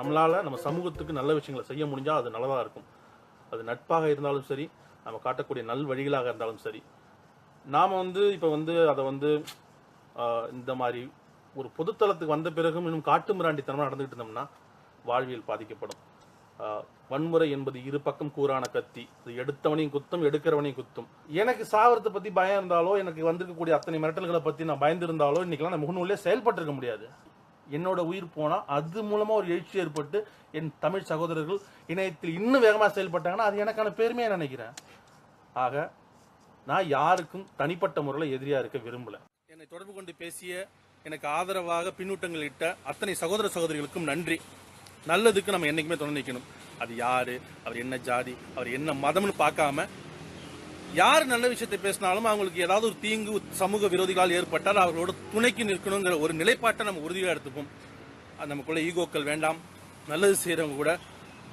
நம்மளால் நம்ம சமூகத்துக்கு நல்ல விஷயங்களை செய்ய முடிஞ்சால் அது நல்லதாக இருக்கும். அது நட்பாக இருந்தாலும் சரி நம்ம காட்டக்கூடிய நல் வழிகளாக இருந்தாலும் சரி. நாம் வந்து இப்போ வந்து அதை வந்து இந்த மாதிரி ஒரு பொதுத்தளத்துக்கு வந்த பிறகும் இன்னும் காட்டு மிராண்டித்தனமாக நடந்துகிட்டு இருந்தோம்னா வாழ்வியல் பாதிக்கப்படும். வன்முறை என்பது இரு பக்கம் கூறான கத்தி. அது எடுத்தவனையும் குத்தும் எடுக்கிறவனையும் குத்தும். எனக்கு சாவரத்தை பற்றி பயம் இருந்தாலோ எனக்கு வந்திருக்கக்கூடிய அத்தனை மிரட்டல்களை பற்றி நான் பயந்திருந்தாலோ இன்னைக்கெல்லாம் நான் முகநூலே செயல்பட்டு இருக்க முடியாது. என்னோட உயிர் போனால் அது மூலமாக ஒரு எழுச்சி ஏற்பட்டு என் தமிழ் சகோதரர்கள் இணையத்தில் இன்னும் வேகமாக செயல்பட்டாங்கன்னா அது எனக்கான பெருமையாக நினைக்கிறேன். ஆக நான் யாருக்கும் தனிப்பட்ட முறையில் எதிரியாக இருக்க விரும்பல. என்னை தொடர்பு கொண்டு பேசிய எனக்கு ஆதரவாக பின்னூட்டங்கள் இட்ட அத்தனை சகோதர சகோதரிகளுக்கும் நன்றி. நல்லதுக்கு நம்ம என்றைக்குமே தொடர்ந்து நிற்கணும் அது யார்? அவர் என்ன ஜாதி? அவர் என்ன மதம்னு பார்க்காம யார் நல்ல விஷயத்தை பேசினாலும் அவங்களுக்கு ஏதாவது ஒரு தீங்கு சமூக விரோதிகளால் ஏற்பட்டால் அவர்களோட துணைக்கு நிற்கணுங்கிற ஒரு நிலைப்பாட்டை நம்ம உறுதியாக எடுத்துப்போம். நமக்குள்ள ஈகோக்கள் வேண்டாம். நல்லது செய்கிறவங்க கூட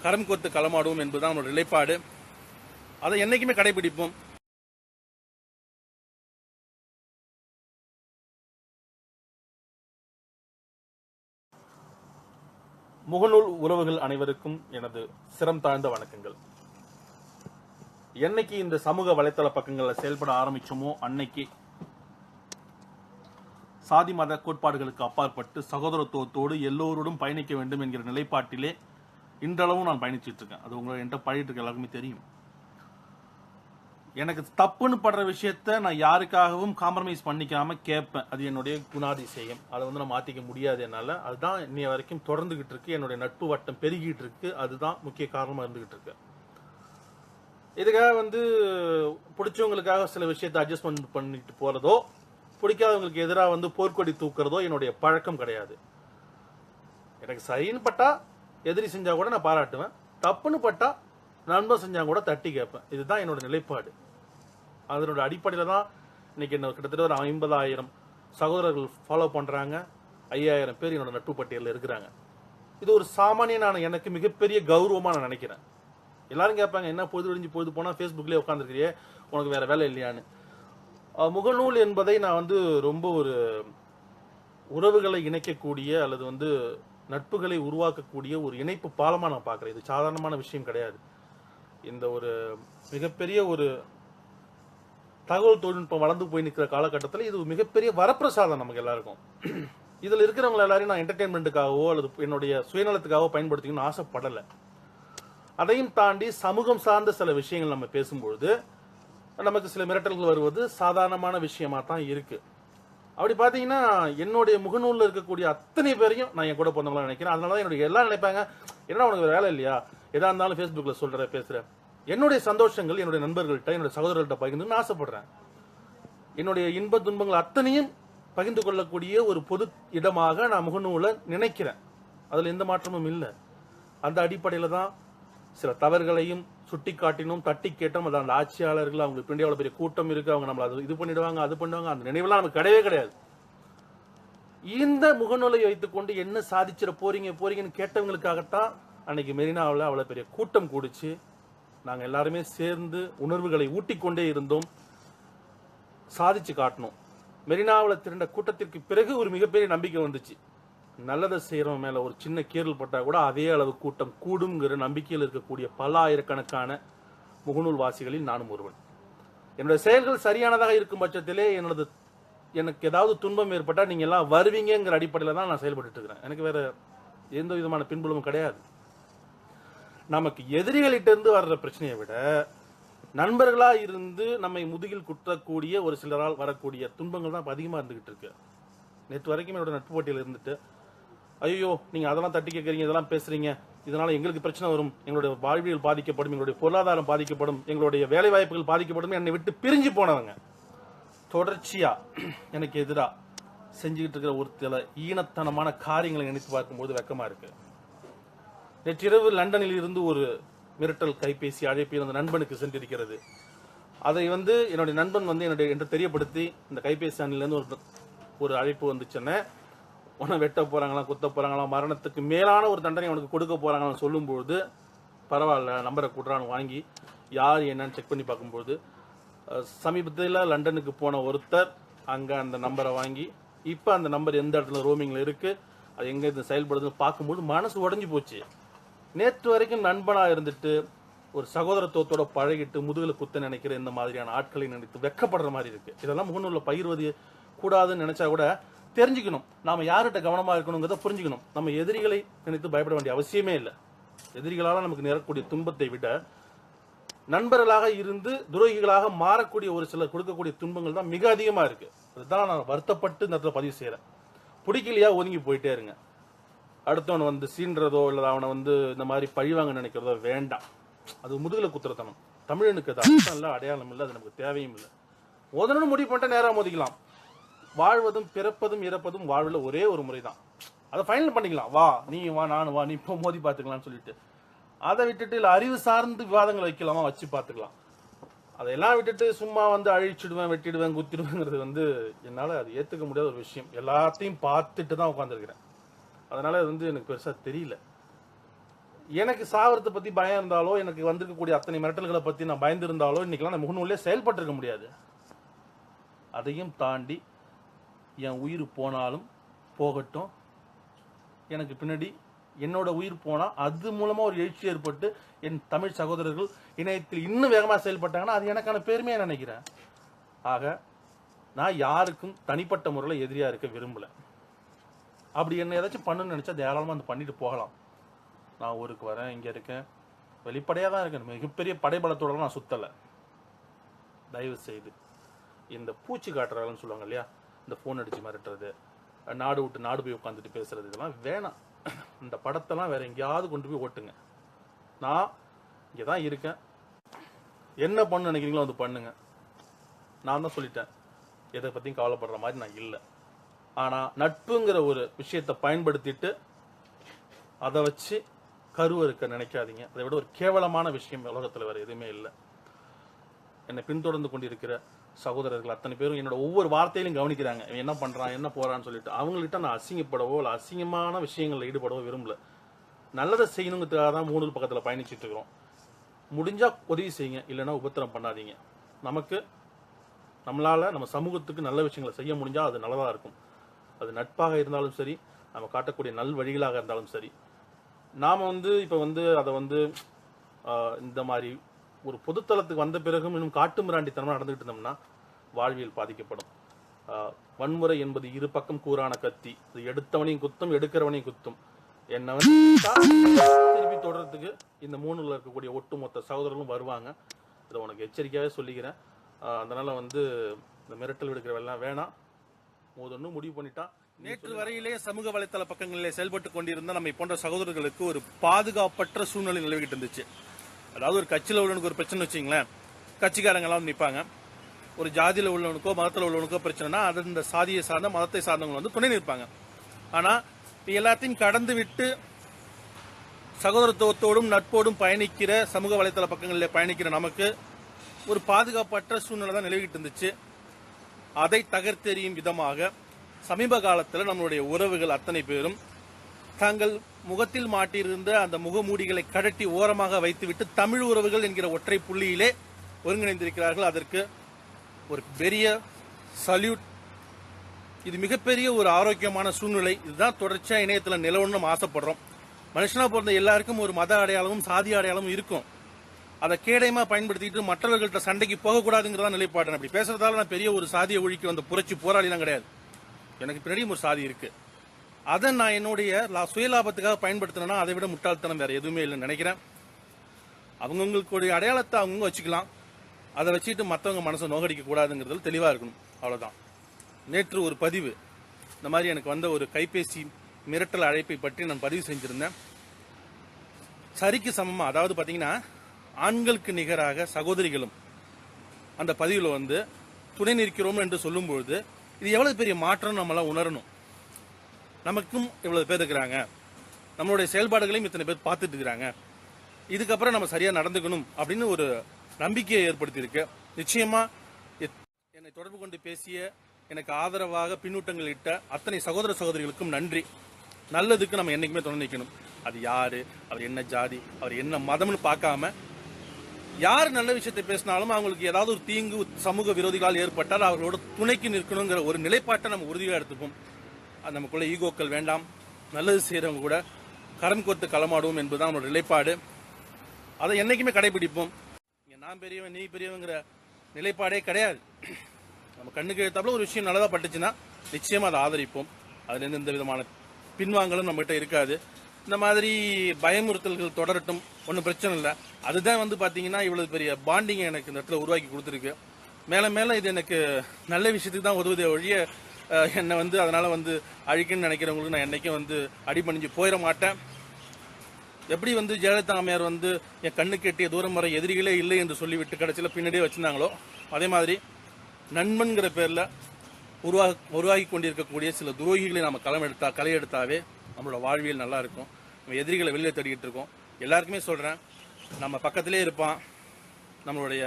கரம் கோர்த்து களமாடுவோம் என்பதுதான் நம்மளோட நிலைப்பாடு. அதை என்றைக்குமே கடைபிடிப்போம். முகநூல் உறவுகள் அனைவருக்கும் எனது சிரம் தாழ்ந்த வணக்கங்கள். என்னைக்கு இந்த சமூக வலைத்தள பக்கங்களில் செயல்பட ஆரம்பிச்சோமோ அன்னைக்கு. சாதி மத கோட்பாடுகளுக்கு அப்பாற்பட்டு சகோதரத்துவத்தோடு எல்லோரோடும் பயணிக்க வேண்டும் என்கிற நிலைப்பாட்டிலே இன்றளவும் நான் பயணிச்சிட்டு இருக்கேன். அது உங்களை என்கிட்ட பழகிட்டு இருக்க எல்லாருக்குமே தெரியும். எனக்கு தப்புன்னு படுற விஷயத்த நான் யாருக்காகவும் காம்ப்ரமைஸ் பண்ணிக்காம கேட்பேன். அது என்னுடைய குணாதிசயம். அதை வந்து நான் மாற்றிக்க முடியாது என்னால். அதுதான் இன்னைய வரைக்கும் தொடர்ந்துகிட்டு இருக்கு. என்னுடைய நட்பு வட்டம் பெருகிட்டு இருக்கு. அதுதான் முக்கிய காரணமாக இருந்துகிட்டு இருக்கு. இதுக்காக வந்து பிடிச்சவங்களுக்காக சில விஷயத்தை அட்ஜஸ்ட்மெண்ட் பண்ணிட்டு போகிறதோ பிடிக்காதவங்களுக்கு எதிராக வந்து போர்க்கொடி தூக்குறதோ என்னுடைய பழக்கம் கிடையாது. எனக்கு சரின்னு பட்டா எதிரி செஞ்சால் கூட நான் பாராட்டுவேன். தப்புன்னு பட்டா நண்பன் செஞ்சால் கூட தட்டி கேட்பேன். இதுதான் என்னோட நிலைப்பாடு. அதனோட அடிப்படையில் தான் இன்னைக்கு என்ன கிட்டத்தட்ட ஒரு ஐம்பதாயிரம் சகோதரர்கள் ஃபாலோ பண்ணுறாங்க ஐயாயிரம் பேர் என்னோட நட்பு பட்டியலில் இருக்கிறாங்க. இது ஒரு சாமானியனான எனக்கு மிகப்பெரிய கௌரவமாக நான் நினைக்கிறேன். எல்லாரும் கேட்பாங்க என்ன பொழுது விடிஞ்சு பொழுது போனால் ஃபேஸ்புக்லேயே உட்காந்துருக்கிறியே உனக்கு வேற வேலை இல்லையான்னு. முகநூல் என்பதை நான் வந்து ரொம்ப ஒரு உறவுகளை இணைக்கக்கூடிய அல்லது வந்து நட்புகளை உருவாக்கக்கூடிய ஒரு இணைப்பு பாலமாக நான் பார்க்குறேன். இது சாதாரணமான விஷயம் கிடையாது. இந்த ஒரு மிகப்பெரிய ஒரு தகவல் தொழில்நுட்பம் வளர்ந்து போய் நிற்கிற காலகட்டத்தில் இது மிகப்பெரிய வரப்பிரசாதம் நமக்கு எல்லாருக்கும். இதில் இருக்கிறவங்க எல்லாரையும் நான் என்டர்டெயின்மெண்ட்டுக்காகவோ அல்லது என்னுடைய சுயநலத்துக்காகவோ பயன்படுத்திக்கணும்னு ஆசைப்படலை. அதையும் தாண்டி சமூகம் சார்ந்த சில விஷயங்கள் நம்ம பேசும்பொழுது நமக்கு சில மிரட்டல்கள் வருவது சாதாரணமான விஷயமா தான் இருக்கு. அப்படி பார்த்தீங்கன்னா என்னுடைய முகநூலில் இருக்கக்கூடிய அத்தனை பேரையும் நான் என் கூட பிறந்தவங்களாம் நினைக்கிறேன். அதனால தான் என்னுடைய எல்லாம் நினைப்பாங்க என்ன உனக்கு வேலை இல்லையா? எதா இருந்தாலும் ஃபேஸ்புக்கில் சொல்கிற பேசுகிறேன் என்னுடைய சந்தோஷங்கள் என்னுடைய நண்பர்கள்ட்ட என்னுடைய சகோதரர்கள்ட்ட பகிர்ந்துன்னு ஆசைப்படுறேன். என்னுடைய இன்ப துன்பங்கள் அத்தனையும் பகிர்ந்து கொள்ளக்கூடிய ஒரு பொது இடமாக நான் முகநூலை நினைக்கிறேன். அதில் எந்த மாற்றமும் இல்லை. அந்த அடிப்படையில் தான் சில தவறுகளையும் சுட்டி காட்டினோம் தட்டி கேட்டோம் அது அந்த ஆட்சியாளர்கள் அவங்களுக்கு பின்னாடி அவ்வளோ பெரிய கூட்டம் இருக்கு. அவங்க நம்மளை அது இது பண்ணிடுவாங்க அது பண்ணுவாங்க. அந்த நினைவெல்லாம் நமக்கு கிடையவே கிடையாது. இந்த முகநூலை வைத்துக்கொண்டு என்ன சாதிச்சிட போறீங்க போறீங்கன்னு கேட்டவங்களுக்காகத்தான் அன்னைக்கு மெரினாவில் அவ்வளோ பெரிய கூட்டம் கூடிச்சு. நாங்கள் எல்லாருமே சேர்ந்து உணர்வுகளை ஊட்டிக்கொண்டே இருந்தோம். சாதிச்சு காட்டணும். மெரினாவில் திரண்ட கூட்டத்திற்கு பிறகு ஒரு மிகப்பெரிய நம்பிக்கை வந்துச்சு. நல்லதை செய்கிறவன் மேலே ஒரு சின்ன கீறல் பட்டால் கூட அதே அளவு கூட்டம் கூடுங்கிற நம்பிக்கையில் இருக்கக்கூடிய பல ஆயிரக்கணக்கான முகநூல் வாசிகளில் நானும் ஒருவன். என்னுடைய செயல்கள் சரியானதாக இருக்கும் பட்சத்திலே எனது எனக்கு ஏதாவது துன்பம் ஏற்பட்டால் நீங்கள் எல்லாம் வருவீங்கங்கிற அடிப்படையில் தான் நான் செயல்பட்டு இருக்கிறேன். எனக்கு வேறு எந்த விதமான பின்புலமும் கிடையாது. நமக்கு எதிரிகளிட்டிருந்து வர்ற பிரச்சனையை விட நண்பர்களாக இருந்து நம்மை முதுகில் குற்றக்கூடிய ஒரு சிலரால் வரக்கூடிய துன்பங்கள் தான் இப்போ அதிகமாக இருந்துக்கிட்டு இருக்கு. நேற்று வரைக்கும் என்னோட நட்பு போட்டியில் இருந்துட்டு ஐயோ நீங்கள் அதெல்லாம் தட்டி கேட்குறீங்க இதெல்லாம் பேசுகிறீங்க இதனால் எங்களுக்கு பிரச்சனை வரும். எங்களுடைய வாழ்வியல் பாதிக்கப்படும் எங்களுடைய பொருளாதாரம் பாதிக்கப்படும் எங்களுடைய வேலை வாய்ப்புகள் பாதிக்கப்படும் என்னை விட்டு பிரிஞ்சு போனவங்க. தொடர்ச்சியாக எனக்கு எதிராக செஞ்சுக்கிட்டு இருக்கிற ஒரு சில ஈனத்தனமான காரியங்களை நினைத்து பார்க்கும்போது வெக்கமாக இருக்கு. நேற்றிரவு லண்டனில் இருந்து ஒரு மிரட்டல் கைபேசி அழைப்பில் அந்த நண்பனுக்கு சென்றிருக்கிறது. அதை வந்து என்னுடைய நண்பன் வந்து என்னுடைய என்று தெரியப்படுத்தி இந்த கைபேசி அணிலேருந்து ஒரு ஒரு அழைப்பு வந்துச்சுன்னு உன்னை வெட்ட போகிறாங்களாம் குத்த போகிறாங்களாம் மரணத்துக்கு மேலான ஒரு தண்டனை உனக்கு கொடுக்க போகிறாங்களாம் சொல்லும்பொழுது பரவாயில்ல நம்பரை கூட்டுறான்னு வாங்கி யார் என்னன்னு செக் பண்ணி பார்க்கும்போது சமீபத்தில் லண்டனுக்கு போன ஒருத்தர் அங்கே அந்த நம்பரை வாங்கி இப்போ அந்த நம்பர் எந்த இடத்துல ரோமிங்கில் இருக்குது அது எங்கே இது செயல்படுதுன்னு பார்க்கும்போது மனசு உடஞ்சி போச்சு. நேற்று வரைக்கும் நண்பனாக இருந்துட்டு ஒரு சகோதரத்துவத்தோட பழகிட்டு முதுகில் குத்த நினைக்கிற இந்த மாதிரியான ஆட்களை நினைத்து வெக்கப்படுற மாதிரி இருக்குது இதெல்லாம் முகநூலில் பகிர்வது கூடாதுன்னு நினச்சா கூட தெரிஞ்சுக்கணும். நாம யார்கிட்ட கவனமா இருக்கணுங்கிறத புரிஞ்சுக்கணும். நம்ம எதிரிகளை நினைத்து பயப்பட வேண்டிய அவசியமே இல்லை. எதிரிகளால் நமக்கு நேரக்கூடிய துன்பத்தை விட நண்பர்களாக இருந்து துரோகிகளாக மாறக்கூடிய ஒரு சிலர் கொடுக்கக்கூடிய துன்பங்கள் தான் மிக அதிகமாக இருக்கு. அதுதான் நான் வருத்தப்பட்டு இந்த இடத்துல பதிவு செய்கிறேன் பிடிக்கலையா ஒதுங்கி போயிட்டே இருங்க. அடுத்தவனை வந்து சீன்றதோ இல்லை அவனை வந்து இந்த மாதிரி பழிவாங்க நினைக்கிறதோ வேண்டாம். அது முதுகில் குத்துறத்தனம். தமிழனுக்கு அது அர்த்தம் இல்லை அடையாளம் இல்லை அது நமக்கு தேவையும் இல்லை. மோதணும்னு முடிவு பண்ணிட்டு நேராக மோதிக்கலாம். வாழ்வதும் பிறப்பதும் இறப்பதும் வாழ்வில் ஒரே ஒரு முறை தான் அதை ஃபைனல் பண்ணிக்கலாம். வா நீ வா நானும் வா நீ இப்போ மோதி பார்த்துக்கலாம்னு சொல்லிட்டு. அதை விட்டுட்டு இல்லை அறிவு சார்ந்து விவாதங்களை வைக்கலாமா? வச்சு பார்த்துக்கலாம். அதையெல்லாம் விட்டுட்டு சும்மா வந்து அழிச்சிடுவேன் வெட்டிடுவேன் குத்திடுவேங்கிறது வந்து என்னால் அது ஏற்றுக்க முடியாத ஒரு விஷயம். எல்லாத்தையும் பார்த்துட்டு தான் உட்காந்துருக்கிறேன் அதனால் அது வந்து எனக்கு பெருசாக தெரியல. எனக்கு சாவரத்தை பற்றி பயம் இருந்தாலோ எனக்கு வந்திருக்கக்கூடிய அத்தனை மிரட்டல்களை பற்றி நான் பயந்துருந்தாலோ இன்னைக்கெல்லாம் நான் முகநூலே செயல்பட்டுருக்க முடியாது. அதையும் தாண்டி என் உயிர் போனாலும் போகட்டும். எனக்கு பின்னாடி என்னோட உயிர் போனால் அது மூலமாக ஒரு எழுச்சி ஏற்பட்டு என் தமிழ் சகோதரர்கள் இணையத்தில் இன்னும் வேகமாக செயல்பட்டாங்கன்னா அது எனக்கான பெருமையாக நினைக்கிறேன். ஆக நான் யாருக்கும் தனிப்பட்ட முறையில் எதிரியாக இருக்க விரும்பலை. அப்படி என்ன ஏதாச்சும் பண்ணணும்னு நினச்சா தாராளமாக வந்து பண்ணிட்டு போகலாம். நான் ஊருக்கு வரேன் இங்கே இருக்கேன். வெளிப்படையாக தான் இருக்கேன். மிகப்பெரிய படைபலத்தோட நான் சுத்தலை. தயவு செய்து இந்த பூச்சி காட்டுறாங்கன்னு சொல்லுவாங்க இல்லையா? இந்த ஃபோன் அடிச்சு மிரட்டுறது நாடு விட்டு நாடு போய் உட்காந்துட்டு பேசுறது இதெல்லாம் வேணாம். இந்த படத்தெல்லாம் வேற எங்கேயாவது கொண்டு போய் ஓட்டுங்க. நான் இங்கே தான் இருக்கேன். என்ன பண்ண நினைக்கிறீங்களோ வந்து பண்ணுங்க. நான் தான் சொல்லிட்டேன். எதை பற்றியும் கவலைப்படுற மாதிரி நான் இல்லை. ஆனால் நட்புங்கிற ஒரு விஷயத்தை பயன்படுத்திட்டு அதை வச்சு கருவறுக்க நினைக்காதீங்க. அதை விட ஒரு கேவலமான விஷயம் உலகத்தில் வேறு எதுவுமே இல்லை. என்னை பின்தொடர்ந்து கொண்டிருக்கிற சகோதரர்கள். அத்தனை பேரும் என்னோட ஒவ்வொரு வார்த்தையிலும் கவனிக்கிறாங்க. என்ன பண்ணுறான் என்ன போகிறான்னு சொல்லிட்டு. அவங்கள்ட்ட நான் அசிங்கப்படவோ இல்லை அசிங்கமான விஷயங்களில் ஈடுபடவோ விரும்பல. நல்லதை செய்யணுங்கிறதுக்காக தான் மூணு பக்கத்தில் பயணிச்சுட்டு இருக்கிறோம். முடிஞ்சால் உதவி செய்யுங்க இல்லைன்னா உபத்திரம் பண்ணாதீங்க. நமக்கு நம்மளால் நம்ம சமூகத்துக்கு நல்ல விஷயங்களை செய்ய முடிஞ்சால் அது நல்லதாக இருக்கும். அது நட்பாக இருந்தாலும் சரி நம்ம காட்டக்கூடிய நல் வழிகளாக இருந்தாலும் சரி. நாம் வந்து இப்போ வந்து அதை வந்து இந்த மாதிரி ஒரு பொதுத்தளத்துக்கு வந்த பிறகும் இன்னும் காட்டு மிராண்டித்தனமா நடந்துகிட்டு இருந்தோம்னா வாழ்வியல் பாதிக்கப்படும். வன்முறை என்பது இரு பக்கம் கூறான கத்தி. இது எடுத்தவனையும் குத்தும் எடுக்கிறவனையும் குத்தும். என்ன திருப்பி தொடர்றதுக்கு இந்த மூணுல இருக்கக்கூடிய ஒட்டுமொத்த சகோதரர்களும் வருவாங்க. இதை உனக்கு எச்சரிக்கையாவே சொல்லிக்கிறேன். அதனால வந்து இந்த மிரட்டல் விடுக்கிறவெல்லாம் வேணாம். மோதன்னு முடிவு பண்ணிட்டா நேற்று வரையிலே சமூக வலைத்தள பக்கங்களிலே செயல்பட்டு கொண்டிருந்த நம்மை போன்ற சகோதரர்களுக்கு ஒரு பாதுகாப்பற்ற சூழ்நிலை நிலவிக்கிட்டு இருந்துச்சு. அதாவது ஒரு கட்சியில் உள்ளவனுக்கு ஒரு பிரச்சனை வச்சிங்களேன் கட்சிக்காரங்கெல்லாம் நிற்பாங்க ஒரு ஜாதியில் உள்ளவனுக்கோ மதத்தில் உள்ளவனுக்கோ பிரச்சனைனா அது இந்த சாதியை சார்ந்த மதத்தை சார்ந்தவங்க வந்து துணை நிற்பாங்க. ஆனால் எல்லாத்தையும் கடந்து விட்டு சகோதரத்துவத்தோடும் நட்போடும் பயணிக்கிற சமூக வலைத்தள பக்கங்களில் பயணிக்கிற நமக்கு ஒரு பாதுகாப்பற்ற சூழ்நிலை தான் நிலவிக்கிட்டு இருந்துச்சு. அதை தகர்த்தெறியும் விதமாக சமீப காலத்தில் நம்மளுடைய உறவுகள் அத்தனை பேரும் தாங்கள் முகத்தில் மாட்டியிருந்த அந்த முகமூடிகளை கழட்டி ஓரமாக வைத்துவிட்டு தமிழ் உறவுகள் என்கிற ஒற்றை புள்ளியிலே ஒருங்கிணைந்திருக்கிறார்கள். அதற்கு ஒரு பெரிய சல்யூட் இது மிகப்பெரிய ஒரு ஆரோக்கியமான சூழ்நிலை. இதுதான் தொடர்ச்சியாக இணையத்தில் நிலவணும் ஆசைப்படுறோம். மனுஷனாக பிறந்த எல்லாருக்கும் ஒரு மத அடையாளமும் சாதி அடையாளமும் இருக்கும். அதை கேடயமாக பயன்படுத்திட்டு மற்றவர்கள்ட்ட சண்டைக்கு போகக்கூடாதுங்கிறதா நிலைப்பாடு. நான் அப்படி பேசுறதால நான் பெரிய ஒரு சாதியை ஒழிக்க வந்த புரட்சி போராளிலாம் கிடையாது. எனக்கு பின்னாடியும் ஒரு சாதி இருக்குது அதை நான் என்னுடைய லா- சுயலாபத்துக்காக பயன்படுத்தினேன்னா அதை விட முட்டாள்தனம் வேறு எதுவுமே இல்லைன்னு நினைக்கிறேன். அவங்கவுங்களுக்குடைய அடையாளத்தை அவங்கவுங்க வச்சுக்கலாம். அதை வச்சுட்டு மற்றவங்க மனசை நோகடிக்க கூடாதுங்கிறதுல தெளிவாக இருக்கணும். அவ்வளோதான் நேற்று ஒரு பதிவு. இந்த மாதிரி எனக்கு வந்த ஒரு கைபேசி மிரட்டல் அழைப்பை பற்றி நான் பதிவு செஞ்சுருந்தேன். சரிக்கு சமமாக அதாவது பார்த்தீங்கன்னா ஆண்களுக்கு நிகராக சகோதரிகளும் அந்த பதிவில் வந்து துணை நிற்கிறோம் என்று சொல்லும்பொழுது இது எவ்வளவு பெரிய மாற்றம் நம்மளாம் உணரணும். நமக்கும் இவ்வளவு பேர் இருக்கிறாங்க. நம்மளுடைய செயல்பாடுகளையும் இத்தனை பேர் பார்த்துட்டு இருக்கிறாங்க. இதுக்கப்புறம் நம்ம சரியா நடந்துக்கணும் அப்படின்னு ஒரு நம்பிக்கையை ஏற்படுத்தியிருக்கு. நிச்சயமா எத்- என்னை தொடர்பு கொண்டு பேசிய எனக்கு ஆதரவாக பின்னூட்டங்கள் இட்ட அத்தனை சகோதர சகோதரிகளுக்கும் நன்றி. நல்லதுக்கு நம்ம என்றைக்குமே தொடர்ந்து நிற்கணும் அது யார்? அவர் என்ன ஜாதி? அவர் என்ன மதம்னு பார்க்காம யார் நல்ல விஷயத்தை பேசினாலும் அவங்களுக்கு ஏதாவது ஒரு தீங்கு சமூக விரோதிகளால் ஏற்பட்டால் அவர்களோட துணைக்கு நிற்கணுங்கிற ஒரு நிலைப்பாட்டை நம்ம உறுதியாக எடுத்துப்போம். நமக்குள்ள ஈகோக்கள் வேண்டாம். நல்லது செய்கிறவங்க கூட கரம் கோர்த்து களமாடுவோம் என்பதுதான் நம்மளோட நிலைப்பாடு. அதை என்றைக்குமே கடைபிடிப்போம். இங்கே நான் பெரியவன் நீ பெரியவங்கிற நிலைப்பாடே கிடையாது. நம்ம கண்ணுக்கு எழுத்தாப்புல ஒரு விஷயம் நல்லதாக பட்டுச்சுன்னா நிச்சயமாக அதை ஆதரிப்போம். அதுலேருந்து எந்த விதமான பின்வாங்கலும் நம்மகிட்ட இருக்காது. இந்த மாதிரி பயமுறுத்தல்கள் தொடரட்டும். ஒன்றும் பிரச்சனை இல்லை. அதுதான் வந்து பார்த்தீங்கன்னா இவ்வளவு பெரிய பாண்டிங்கை எனக்கு இந்த இடத்துல உருவாக்கி கொடுத்துருக்கு. மேலே மேலே இது எனக்கு நல்ல விஷயத்துக்கு தான் உதவுதே ஒழிய என்னை வந்து அதனால் வந்து அழிக்கணும்னு நினைக்கிறவங்களுக்கு நான் என்னைக்கும் வந்து அடிபணிஞ்சு போயிட மாட்டேன். எப்படி வந்து ஜெயலலிதா அம்மையார் வந்து என் கண்ணுக்கு கெட்டிய தூரம் வர எதிரிகளே இல்லை என்று சொல்லிவிட்டு கடைசியில் பின்னாடியே வச்சுருந்தாங்களோ அதே மாதிரி நண்பன்கிற பேரில் உருவாக உருவாகி கொண்டிருக்கக்கூடிய சில துரோகிகளை நம்ம களம் எடுத்தா களை எடுத்தாவே நம்மளோட வாழ்வியல் நல்லா இருக்கும். நம்ம எதிரிகளை வெளியே தேடிக்கிட்டு இருக்கோம். எல்லாருக்குமே சொல்கிறேன் நம்ம பக்கத்திலே இருப்பான் நம்மளுடைய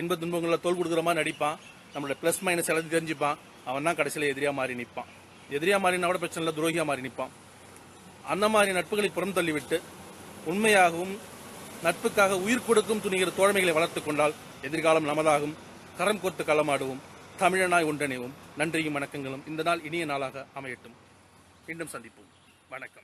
இன்ப துன்பங்களில் தோல் கொடுக்குற மாதிரி நடிப்பான். நம்மளோட ப்ளஸ் மைனஸ் எல்லாத்தையும் தெரிஞ்சுப்பான். அவன் தான் கடைசியில் எதிரியாக மாறி நிற்பான் எதிரியாக மாறினா கூட பிரச்சனை இல்லை துரோகியாக மாறி நிற்பான் அந்த மாதிரி நட்புகளை புறம் தள்ளிவிட்டு உண்மையாகவும் நட்புக்காக உயிர் கொடுக்கும் துணிகிற தோழமைகளை வளர்த்துக் கொண்டால் எதிர்காலம் நமதாகும். கரம் கோர்த்து களமாடுவோம். தமிழனாய் ஒன்றிணைவோம். நன்றியும் வணக்கங்களும். இந்த நாள் இனிய நாளாக அமையட்டும். மீண்டும் சந்திப்போம். வணக்கம்.